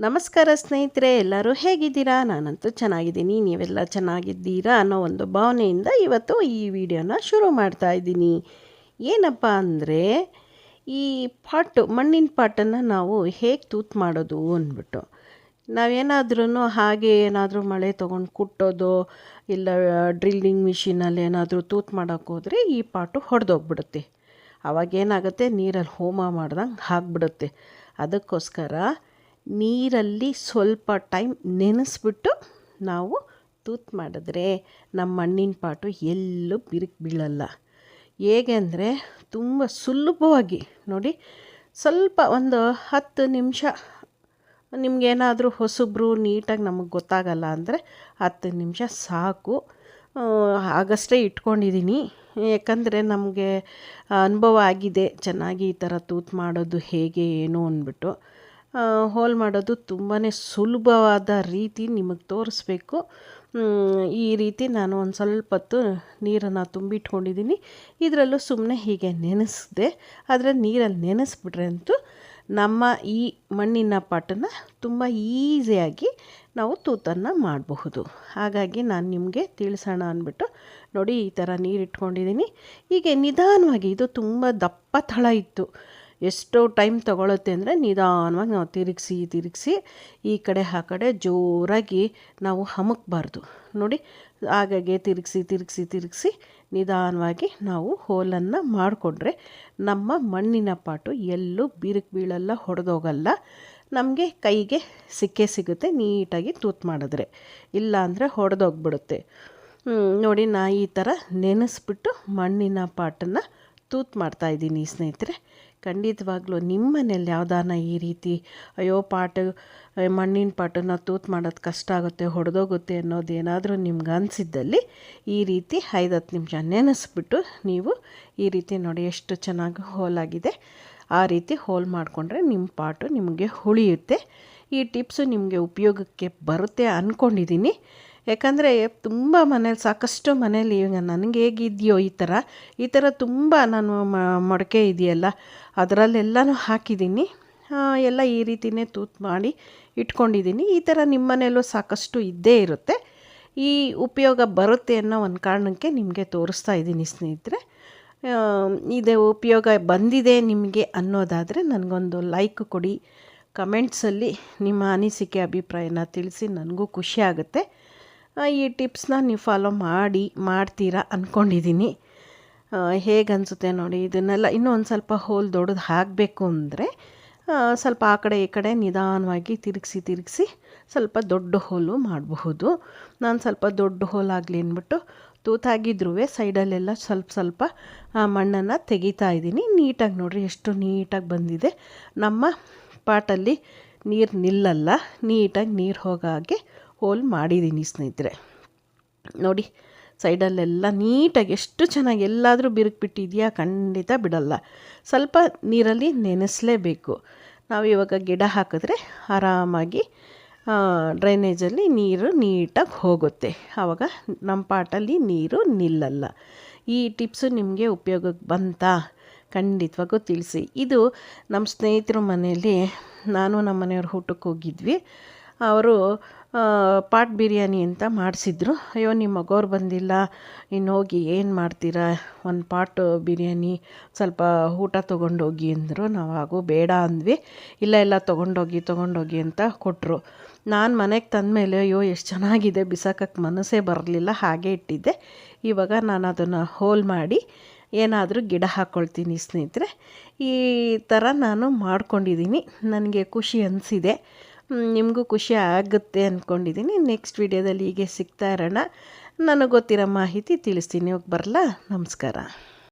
ನಮಸ್ಕಾರ ಸ್ನೇಹಿತರೆ, ಎಲ್ಲರೂ ಹೇಗಿದ್ದೀರಾ? ನಾನಂತೂ ಚೆನ್ನಾಗಿದ್ದೀನಿ. ನೀವೆಲ್ಲ ಚೆನ್ನಾಗಿದ್ದೀರಾ ಅನ್ನೋ ಒಂದು ಭಾವನೆಯಿಂದ ಇವತ್ತು ಈ ವಿಡಿಯೋನ ಶುರು ಮಾಡ್ತಾ ಇದ್ದೀನಿ. ಏನಪ್ಪ ಅಂದರೆ, ಈ ಪಾಟು, ಮಣ್ಣಿನ ಪಾಟನ್ನು ನಾವು ಹೇಗೆ ತೂತು ಮಾಡೋದು ಅಂದ್ಬಿಟ್ಟು. ನಾವೇನಾದ್ರೂ ಹಾಗೆ ಏನಾದರೂ ಮಳೆ ತೊಗೊಂಡು ಕುಟ್ಟೋದು, ಇಲ್ಲ ಡ್ರಿಲ್ಲಿಂಗ್ ಮಿಷಿನಲ್ಲಿ ಏನಾದರೂ ತೂತು ಮಾಡೋಕ್ಕೋದ್ರೆ ಈ ಪಾಟು ಹೊಡೆದೋಗ್ಬಿಡುತ್ತೆ. ಅವಾಗೇನಾಗುತ್ತೆ? ನೀರಲ್ಲಿ ಹೋಮ ಮಾಡ್ದಂಗೆ ಹಾಕ್ಬಿಡುತ್ತೆ ಅದಕ್ಕೋಸ್ಕರ ನೀರಲ್ಲಿ ಸ್ವಲ್ಪ ಟೈಮ್ ನೆನೆಸ್ಬಿಟ್ಟು ನಾವು ತೂತು ಮಾಡಿದ್ರೆ ನಮ್ಮ ಮಣ್ಣಿನ ಪಾಟು ಎಲ್ಲೂ ಬಿರುಕು ಬೀಳಲ್ಲ. ಹೇಗೆ ಅಂದರೆ ತುಂಬ ಸುಲಭವಾಗಿ ನೋಡಿ ಸ್ವಲ್ಪ ಒಂದು ಹತ್ತು ನಿಮಿಷ ನಿಮಗೇನಾದರೂ ಹೊಸಬ್ರು ನೀಟಾಗಿ ನಮಗೆ ಗೊತ್ತಾಗಲ್ಲ ಅಂದರೆ ಹತ್ತು ನಿಮಿಷ ಸಾಕು. ಆಗಷ್ಟೇ ಇಟ್ಕೊಂಡಿದ್ದೀನಿ. ಯಾಕಂದರೆ ನಮಗೆ ಅನುಭವ ಆಗಿದೆ ಚೆನ್ನಾಗಿ ಈ ಥರ ತೂತು ಮಾಡೋದು ಹೇಗೆ ಏನು ಅಂದ್ಬಿಟ್ಟು. ಹೋಲ್ ಮಾಡೋದು ತುಂಬಾ ಸುಲಭವಾದ ರೀತಿ ನಿಮಗೆ ತೋರಿಸ್ಬೇಕು. ಈ ರೀತಿ ನಾನು ಒಂದು ಸ್ವಲ್ಪ ಹೊತ್ತು ನೀರನ್ನು ತುಂಬಿಟ್ಕೊಂಡಿದ್ದೀನಿ ಇದರಲ್ಲೂ ಸುಮ್ಮನೆ ಹೀಗೆ ನೆನೆಸಿದೆ. ಆದರೆ ನೀರಲ್ಲಿ ನೆನೆಸ್ಬಿಟ್ರೆ ಅಂತೂ ನಮ್ಮ ಈ ಮಣ್ಣಿನ ಪಾಟನ್ನು ತುಂಬ ಈಸಿಯಾಗಿ ನಾವು ತೂತನ್ನು ಮಾಡಬಹುದು. ಹಾಗಾಗಿ ನಾನು ನಿಮಗೆ ತಿಳಿಸೋಣ ಅಂದ್ಬಿಟ್ಟು ನೋಡಿ ಈ ಥರ ನೀರು ಇಟ್ಕೊಂಡಿದ್ದೀನಿ ಹೀಗೆ ನಿಧಾನವಾಗಿ ಇದು ತುಂಬ ದಪ್ಪ ತಳ ಇತ್ತು. ಎಷ್ಟು ಟೈಮ್ ತೊಗೊಳುತ್ತೆ ಅಂದರೆ ನಿಧಾನವಾಗಿ ನಾವು ತಿರುಗಿಸಿ ತಿರುಗಿಸಿ ಈ ಕಡೆ, ಆ ಕಡೆ ಜೋರಾಗಿ ನಾವು ಹಮಕ್ಬಾರ್ದು. ನೋಡಿ, ಹಾಗಾಗಿ ತಿರುಗಿಸಿ ತಿರುಗಿಸಿ ತಿರುಗಿಸಿ ನಿಧಾನವಾಗಿ ನಾವು ಹೋಲನ್ನು ಮಾಡಿಕೊಂಡ್ರೆ ನಮ್ಮ ಮಣ್ಣಿನ ಪಾಟು ಎಲ್ಲೂ ಬಿರುಕು ಬೀಳಲ್ಲ, ಹೊಡೆದೋಗಲ್ಲ. ನಮಗೆ ಕೈಗೆ ಸಿಕ್ಕೇ ಸಿಗುತ್ತೆ ನೀಟಾಗಿ ತೂತು ಮಾಡಿದ್ರೆ. ಇಲ್ಲ ಅಂದರೆ ಹೊಡೆದೋಗ್ಬಿಡುತ್ತೆ. ನೋಡಿ, ನಾ ಈ ಥರ ನೆನೆಸ್ಬಿಟ್ಟು ಮಣ್ಣಿನ ಪಾಟನ್ನು ತೂತು ಮಾಡ್ತಾಯಿದ್ದೀನಿ ಸ್ನೇಹಿತರೆ. ಖಂಡಿತವಾಗ್ಲೂ ನಿಮ್ಮ ಮನೇಲಿ ಯಾವ್ದಾನ ಈ ರೀತಿ, ಅಯ್ಯೋ ಪಾಟ ಮಣ್ಣಿನ ಪಾಟನ್ನು ತೂತು ಮಾಡೋದು ಕಷ್ಟ ಆಗುತ್ತೆ, ಹೊಡೆದೋಗುತ್ತೆ ಅನ್ನೋದು ಏನಾದರೂ ನಿಮ್ಗೆ ಅನಿಸಿದ್ದಲ್ಲಿ ಈ ರೀತಿ ಐದು ಹತ್ತು ನಿಮಿಷ ನೆನೆಸ್ಬಿಟ್ಟು ನೀವು ಈ ರೀತಿ ನೋಡಿ ಎಷ್ಟು ಚೆನ್ನಾಗಿ ಹೋಲಾಗಿದೆ ಆ ರೀತಿ ಹೋಲ್ ಮಾಡಿಕೊಂಡ್ರೆ ನಿಮ್ಮ ಪಾಟು ನಿಮಗೆ ಉಳಿಯುತ್ತೆ. ಈ ಟಿಪ್ಸು ನಿಮಗೆ ಉಪಯೋಗಕ್ಕೆ ಬರುತ್ತೆ ಅಂದ್ಕೊಂಡಿದ್ದೀನಿ ಯಾಕಂದರೆ ತುಂಬ ಮನೇಲಿ, ಸಾಕಷ್ಟು ಮನೇಲಿ ಈಗ ನನಗೆ ಹೇಗಿದೆಯೋ ಈ ಥರ ಈ ಥರ ತುಂಬ ನಾನು ಮೊಡಕೆ ಇದೆಯಲ್ಲ, ಅದರಲ್ಲೆಲ್ಲನೂ ಹಾಕಿದ್ದೀನಿ ಎಲ್ಲ ಈ ರೀತಿಯೇ ತೂತು ಮಾಡಿ ಇಟ್ಕೊಂಡಿದ್ದೀನಿ ಈ ಥರ ನಿಮ್ಮ ಮನೆಯಲ್ಲೂ ಸಾಕಷ್ಟು ಇದ್ದೇ ಇರುತ್ತೆ. ಈ ಉಪಯೋಗ ಬರುತ್ತೆ ಅನ್ನೋ ಒಂದು ಕಾರಣಕ್ಕೆ ನಿಮಗೆ ತೋರಿಸ್ತಾ ಇದ್ದೀನಿ ಸ್ನೇಹಿತರೆ. ಇದೆ ಉಪಯೋಗ ಬಂದಿದೆ ನಿಮಗೆ ಅನ್ನೋದಾದರೆ ನನಗೊಂದು ಲೈಕ್ ಕೊಡಿ. ಕಮೆಂಟ್ಸಲ್ಲಿ ನಿಮ್ಮ ಅನಿಸಿಕೆ, ಅಭಿಪ್ರಾಯನ ತಿಳಿಸಿ ನನಗೂ ಖುಷಿ ಆಗುತ್ತೆ. ಈ ಟಿಪ್ಸ್ನ ನೀವು ಫಾಲೋ ಮಾಡಿ, ಮಾಡ್ತೀರಾ ಅಂದ್ಕೊಂಡಿದ್ದೀನಿ ಹೇಗೆ ಅನಿಸುತ್ತೆ ನೋಡಿ, ಇದನ್ನೆಲ್ಲ ಇನ್ನೂ ಒಂದು ಸ್ವಲ್ಪ ಹೋಲ್ ದೊಡ್ಡದು ಹಾಕಬೇಕು ಅಂದರೆ ಸ್ವಲ್ಪ ಆ ಕಡೆ ಈ ಕಡೆ ನಿಧಾನವಾಗಿ ತಿರುಗಿಸಿ ತಿರುಗಿಸಿ ಸ್ವಲ್ಪ ದೊಡ್ಡ ಹೋಲು ಮಾಡಬಹುದು. ನಾನು ಸ್ವಲ್ಪ ದೊಡ್ಡ ಹೋಲ್ ಆಗಲಿ ಅಂದ್ಬಿಟ್ಟು ತೂತಾಗಿದ್ರೂ ಸೈಡಲ್ಲೆಲ್ಲ ಸ್ವಲ್ಪ ಸ್ವಲ್ಪ ಮಣ್ಣನ್ನು ತೆಗಿತಾ ಇದ್ದೀನಿ. ನೀಟಾಗಿ ನೋಡಿರಿ ಎಷ್ಟು ನೀಟಾಗಿ ಬಂದಿದೆ. ನಮ್ಮ ಪಾಟಲ್ಲಿ ನೀರು ನಿಲ್ಲಲ್ಲ, ನೀಟಾಗಿ ನೀರು ಹೋಗಾಗೆ ಹೋಲ್ ಮಾಡಿದ್ದೀನಿ ಸ್ನೇಹಿತರೆ. ನೋಡಿ, ಸೈಡಲ್ಲೆಲ್ಲ ನೀಟಾಗಿ ಎಷ್ಟು ಚೆನ್ನಾಗಿ ಎಲ್ಲಾದರೂ ಬಿರುಕು ಖಂಡಿತ ಬಿಡಲ್ಲ. ಸ್ವಲ್ಪ ನೀರಲ್ಲಿ ನೆನೆಸಲೇಬೇಕು. ನಾವು ಇವಾಗ ಗಿಡ ಹಾಕಿದ್ರೆ ಆರಾಮಾಗಿ ಡ್ರೈನೇಜಲ್ಲಿ ನೀರು ನೀಟಾಗಿ ಹೋಗುತ್ತೆ. ಆವಾಗ ನಮ್ಮ ಪಾಟಲ್ಲಿ ನೀರು ನಿಲ್ಲಲ್ಲ. ಈ ಟಿಪ್ಸು ನಿಮಗೆ ಉಪಯೋಗಕ್ಕೆ ಬಂತಾ? ಖಂಡಿತವಾಗೂ ತಿಳಿಸಿ. ಇದು ನಮ್ಮ ಸ್ನೇಹಿತರ ಮನೆಯಲ್ಲಿ, ನಾನು ನಮ್ಮ ಮನೆಯವ್ರ ಊಟಕ್ಕೆ ಹೋಗಿದ್ವಿ. ಅವರು ಪಾಟ್ ಬಿರಿಯಾನಿ ಅಂತ ಮಾಡಿಸಿದ್ರು. ಅಯ್ಯೋ, ನಿಮ್ಮ ಮಗೋರು ಬಂದಿಲ್ಲ. ಇನ್ನು ಹೋಗಿ ಏನು ಮಾಡ್ತೀರಾ? ಒಂದು ಪಾಟ್ ಬಿರಿಯಾನಿ, ಸ್ವಲ್ಪ ಊಟ ತೊಗೊಂಡೋಗಿ ಅಂದರು. ನಾವು ಹಾಗೂ ಬೇಡ ಅಂದ್ವಿ. ಇಲ್ಲ ಇಲ್ಲ, ತೊಗೊಂಡೋಗಿ ತೊಗೊಂಡೋಗಿ ಅಂತ ಕೊಟ್ಟರು ನಾನು ಮನೆಗೆ ತಂದಮೇಲೆ ಅಯ್ಯೋ, ಎಷ್ಟು ಚೆನ್ನಾಗಿದೆ. ಬಿಸಾಕಕ್ಕೆ ಮನಸ್ಸೇ ಬರಲಿಲ್ಲ. ಹಾಗೆ ಇಟ್ಟಿದ್ದೆ. ಇವಾಗ ನಾನು ಅದನ್ನು ಹೋಲ್ ಮಾಡಿ ಏನಾದರೂ ಗಿಡ ಹಾಕ್ಕೊಳ್ತೀನಿ ಸ್ನೇಹಿತರೆ. ಈ ಥರ ನಾನು ಮಾಡ್ಕೊಂಡಿದ್ದೀನಿ. ನನಗೆ ಖುಷಿ ಅನಿಸಿದೆ. ನಿಮಗೂ ಖುಷಿ ಆಗುತ್ತೆ ಅಂದ್ಕೊಂಡಿದ್ದೀನಿ ನೆಕ್ಸ್ಟ್ ವಿಡಿಯೋದಲ್ಲಿ ಹೀಗೆ ಸಿಗ್ತಾ ಇರೋಣ. ನನಗೆ ಗೊತ್ತಿರೋ ಮಾಹಿತಿ ತಿಳಿಸ್ತೀನಿ. ಹೋಗಿ ಬರಲಾ? ನಮಸ್ಕಾರ.